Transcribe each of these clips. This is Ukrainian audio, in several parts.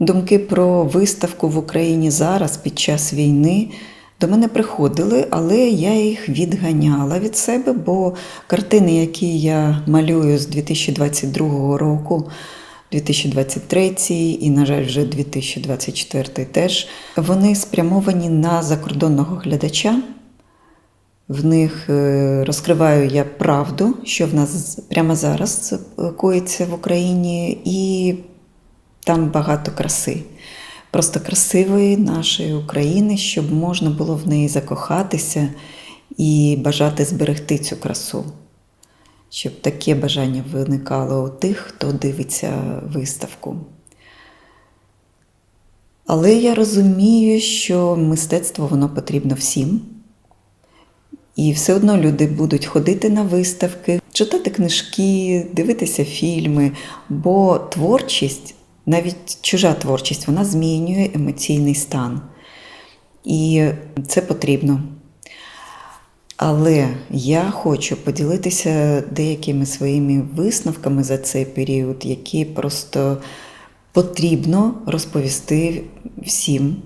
Думки про виставку в Україні зараз під час війни до мене приходили, але я їх відганяла від себе, бо картини, які я малюю з 2022 року, 2023 і, на жаль, вже 2024 теж, вони спрямовані на закордонного глядача. В них е, розкриваю я правду, що в нас прямо зараз е, коїться в Україні, і там багато краси. Просто красивої нашої України, щоб можна було в неї закохатися і бажати зберегти цю красу. Щоб таке бажання виникало у тих, хто дивиться виставку. Але я розумію, що мистецтво воно потрібно всім. І все одно люди будуть ходити на виставки, читати книжки, дивитися фільми, бо творчість, навіть чужа творчість, вона змінює емоційний стан. І це потрібно. Але я хочу поділитися деякими своїми висновками за цей період, які просто потрібно розповісти всім.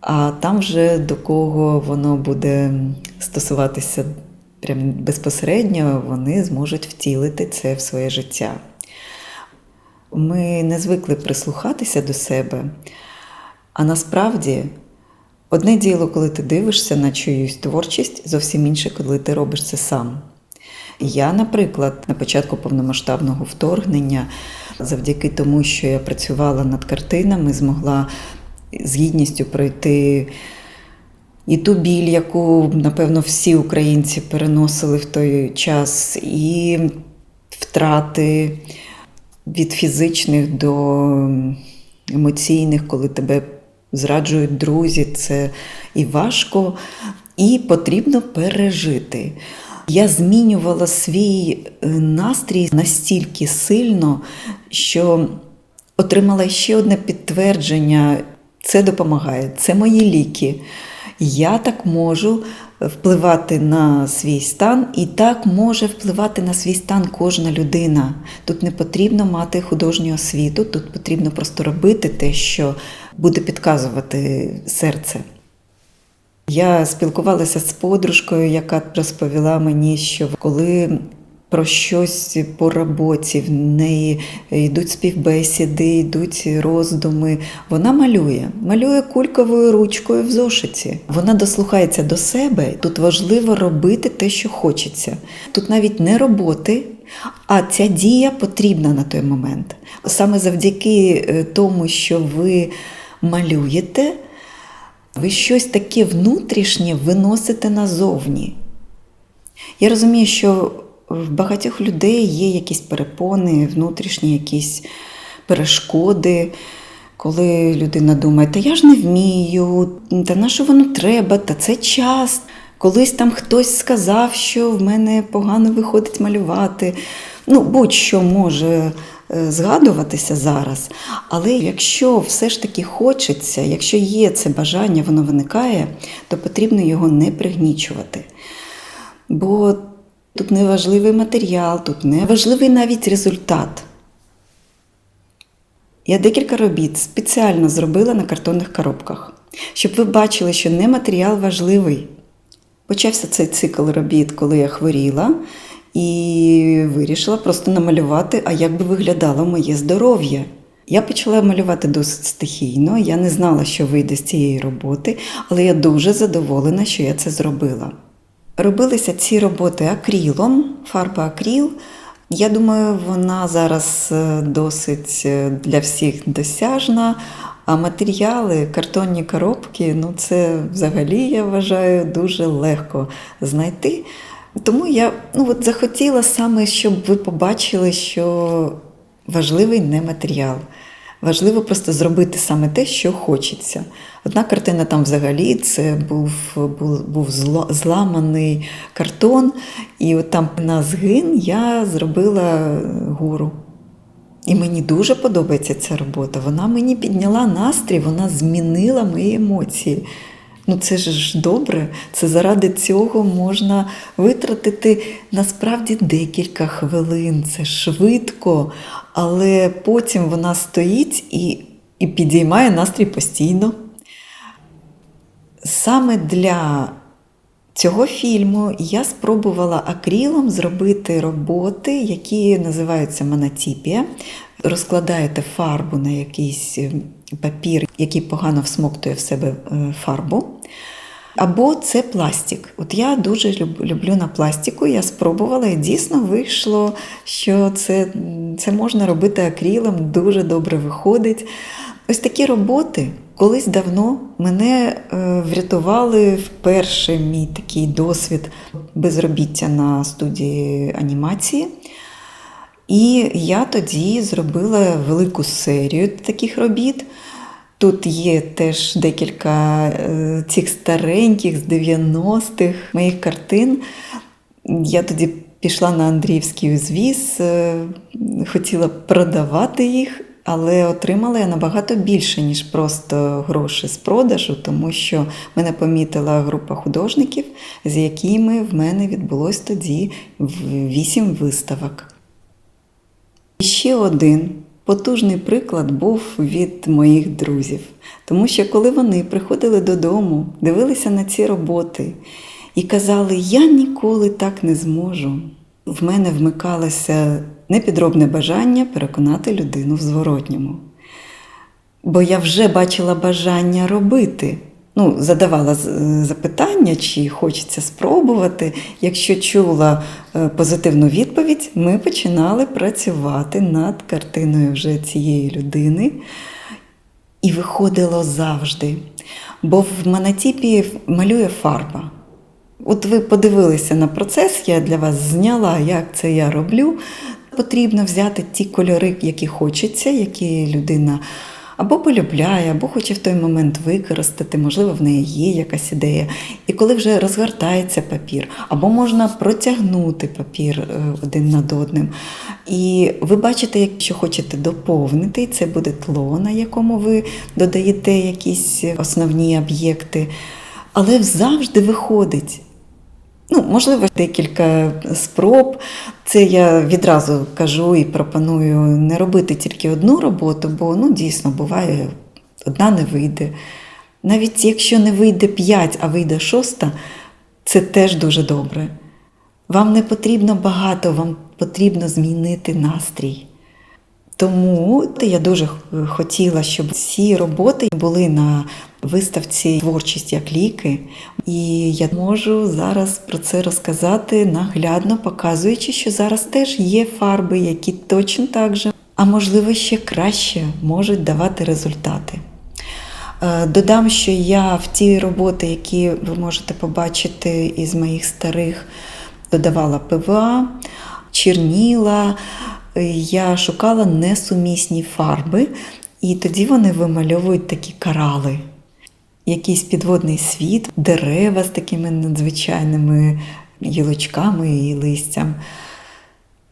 А там вже до кого воно буде стосуватися прям безпосередньо, вони зможуть втілити це в своє життя. Ми не звикли прислухатися до себе, а насправді одне діло, коли ти дивишся на чиюсь творчість, зовсім інше, коли ти робиш це сам. Я, наприклад, на початку повномасштабного вторгнення, завдяки тому, що я працювала над картинами, змогла з гідністю пройти і ту біль, яку, напевно, всі українці переносили в той час, і втрати від фізичних до емоційних, коли тебе зраджують друзі, це і важко, і потрібно пережити. Я змінювала свій е, настрій настільки сильно, що отримала ще одне підтвердження. Це допомагає, це мої ліки. Я так можу впливати на свій стан, і так може впливати на свій стан кожна людина. Тут не потрібно мати художню освіту, тут потрібно просто робити те, що буде підказувати серце. Я спілкувалася з подружкою, яка розповіла мені, що коли про щось по роботі, в неї йдуть співбесіди, йдуть роздуми. Вона малює, малює кульковою ручкою в зошиті. Вона дослухається до себе. Тут важливо робити те, що хочеться. Тут навіть не роботи, а ця дія потрібна на той момент. Саме завдяки е, тому, що ви малюєте, ви щось таке внутрішнє виносите назовні. Я розумію, що в багатьох людей є якісь перепони, внутрішні якісь перешкоди, коли людина думає, та я ж не вмію, та на що воно треба, та це час. Колись там хтось сказав, що в мене погано виходить малювати. Ну, будь-що може е, згадуватися зараз. Але якщо все ж таки хочеться, якщо є це бажання, воно виникає, то потрібно його не пригнічувати. Бо Тут не важливий матеріал, тут не важливий навіть результат. Я декілька робіт спеціально зробила на картонних коробках, щоб ви бачили, що не матеріал важливий. Почався цей цикл робіт, коли я хворіла, і вирішила просто намалювати, а як би виглядало моє здоров'я. Я почала малювати досить стихійно, я не знала, що вийде з цієї роботи, але я дуже задоволена, що я це зробила. Робилися ці роботи акрилом, фарба акріл. Я думаю, вона зараз е, досить е, для всіх досяжна. А матеріали, картонні коробки ну це взагалі я вважаю дуже легко знайти. Тому я ну, от захотіла саме, щоб ви побачили, що важливий не матеріал. Важливо просто зробити саме те, що хочеться. Одна картина там взагалі це був був, був зло, зламаний картон, і от там на згин я зробила гору. І мені дуже подобається ця робота. Вона мені підняла настрій, вона змінила мої емоції. Ну це ж добре, це заради цього можна витратити насправді декілька хвилин. Це швидко, але потім вона стоїть і і підіймає настрій постійно. Саме для цього фільму я спробувала акрилом зробити роботи, які називаються монотіпія. Розкладаєте фарбу на якийсь е, папір, який погано всмоктує в себе е, фарбу. Або це пластик. От я дуже люблю на пластику. Я спробувала і дійсно вийшло, що це, це можна робити акрилом, дуже добре виходить. Ось такі роботи колись давно мене е, врятували вперше мій такий досвід безробіття на студії анімації. І я тоді зробила велику серію таких робіт. Тут є теж декілька е, цих стареньких з 90-х моїх картин. Я тоді пішла на Андріївський узвіз, е, хотіла продавати їх, але отримала я набагато більше, ніж просто гроші з продажу, тому що мене помітила група художників, з якими в мене відбулось тоді вісім виставок. Ще один потужний приклад був від моїх друзів, тому що коли вони приходили додому, дивилися на ці роботи і казали, я ніколи так не зможу. В мене вмикалося непідробне бажання переконати людину в зворотньому. Бо я вже бачила бажання робити. Ну, задавала запитання, чи хочеться спробувати. Якщо чула е, позитивну відповідь, ми починали працювати над картиною вже цієї людини. І виходило завжди. Бо в монотіпі малює фарба. От ви подивилися на процес, я для вас зняла, як це я роблю. Потрібно взяти ті кольори, які хочеться, які людина або полюбляє, або хоче в той момент використати, можливо, в неї є якась ідея. І коли вже розгортається папір, або можна протягнути папір е, один над одним. І ви бачите, якщо хочете доповнити, це буде тло, на якому ви додаєте якісь основні об'єкти. Але завжди виходить. Ну, можливо, декілька спроб. Це я відразу кажу і пропоную не робити тільки одну роботу, бо ну, дійсно буває, одна не вийде. Навіть якщо не вийде п'ять, а вийде шоста, це теж дуже добре. Вам не потрібно багато, вам потрібно змінити настрій. Тому я дуже хотіла, щоб ці роботи були на виставці творчість як ліки. І я можу зараз про це розказати наглядно, показуючи, що зараз теж є фарби, які точно так же, а можливо ще краще можуть давати результати. Е, Додам, що я в ті роботи, які ви можете побачити із моїх старих, додавала ПВА, черніла. Е, Я шукала несумісні фарби, і тоді вони вимальовують такі карали. Якийсь підводний світ, дерева з такими надзвичайними гілочками і листям.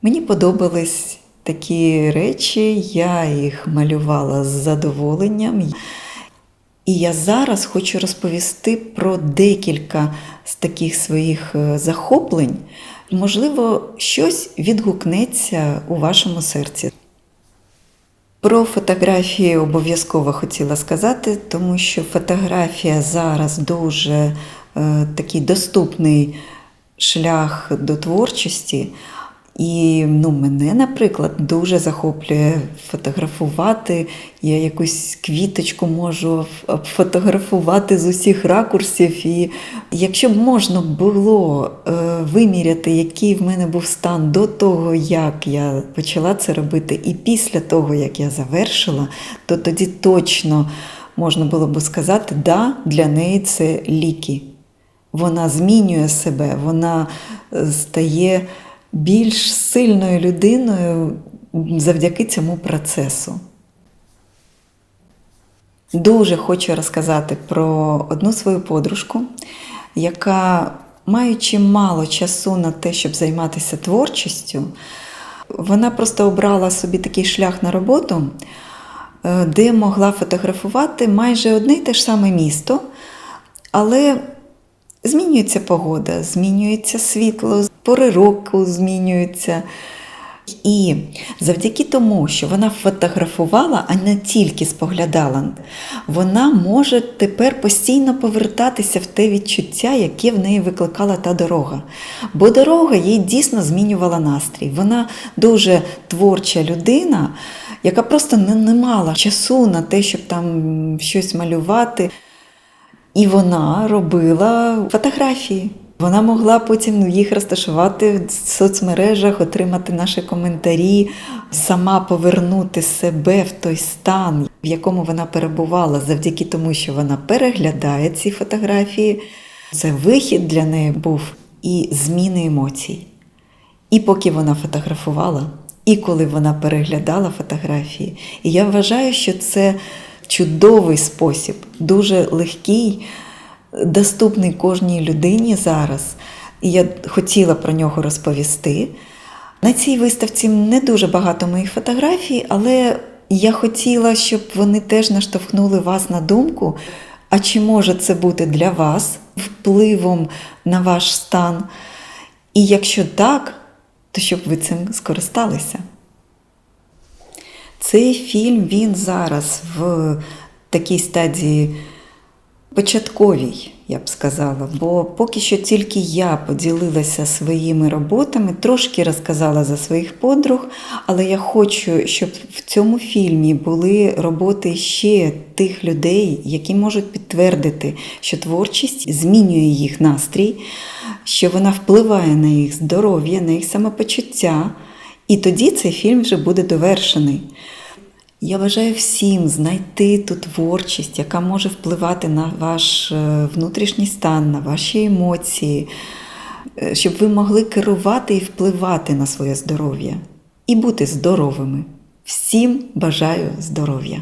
Мені подобались такі речі, я їх малювала з задоволенням. І я зараз хочу розповісти про декілька з таких своїх е, захоплень. Можливо, щось відгукнеться у вашому серці. Про фотографії обов'язково хотіла сказати, тому що фотографія зараз дуже е, такий доступний шлях до творчості. І ну, мене, наприклад, дуже захоплює фотографувати. Я якусь квіточку можу фотографувати з усіх ракурсів. І якщо б можна було е, виміряти, який в мене був стан до того, як я почала це робити, і після того, як я завершила, то тоді точно можна було б сказати, да, для неї це ліки. Вона змінює себе, вона е, стає більш сильною людиною завдяки цьому процесу. Дуже хочу розказати про одну свою подружку, яка, маючи мало часу на те, щоб займатися творчістю, вона просто обрала собі такий шлях на роботу, е, де могла фотографувати майже одне й те ж саме місто, але змінюється погода, змінюється світло, пори року змінюються. І завдяки тому, що вона фотографувала, а не тільки споглядала, вона може тепер постійно повертатися в те відчуття, яке в неї викликала та дорога. Бо дорога їй дійсно змінювала настрій. Вона дуже творча людина, яка просто не, не мала часу на те, щоб там щось малювати. І вона робила фотографії. Вона могла потім їх розташувати в соцмережах, отримати наші коментарі, сама повернути себе в той стан, в якому вона перебувала, завдяки тому, що вона переглядає ці фотографії. Це вихід для неї був і зміни емоцій. І поки вона фотографувала, і коли вона переглядала фотографії. І я вважаю, що це чудовий спосіб, дуже легкий, доступний кожній людині зараз. І я хотіла про нього розповісти. На цій виставці не дуже багато моїх фотографій, але я хотіла, щоб вони теж наштовхнули вас на думку, а чи може це бути для вас впливом на ваш стан? І якщо так, то щоб ви цим скористалися. Цей фільм він зараз в такій стадії початковій, я б сказала, бо поки що тільки я поділилася своїми роботами, трошки розказала за своїх подруг, але я хочу, щоб в цьому фільмі були роботи ще тих людей, які можуть підтвердити, що творчість змінює їх настрій, що вона впливає на їх здоров'я, на їх самопочуття. І тоді цей фільм вже буде довершений. Я бажаю всім знайти ту творчість, яка може впливати на ваш е, внутрішній стан, на ваші емоції, е, щоб ви могли керувати і впливати на своє здоров'я і бути здоровими. Всім бажаю здоров'я!